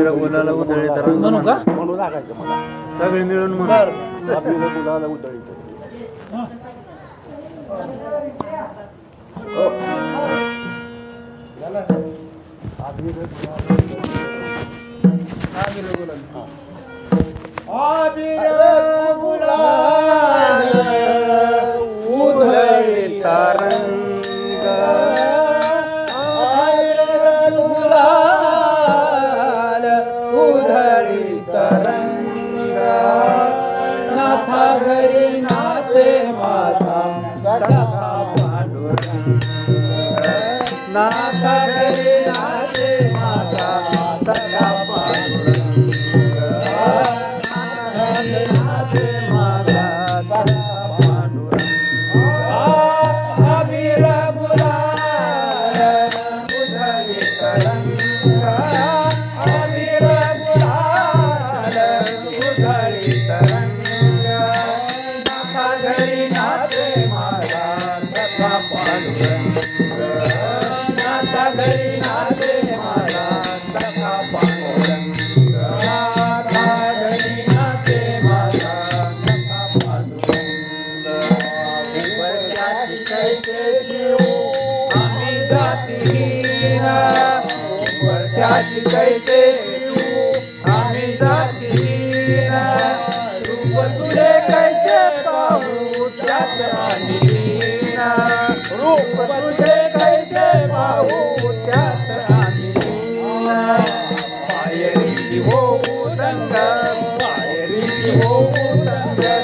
तिला गुलाला उधळीत राहा. म्हणू का म्हणून लागायचं मला. सगळे मिळून म्हणा. बर. आपल्याला गुलाला उधळीत गुलाला ராதே மாதா ऋषि ओम तंग ऋषि ओम तंग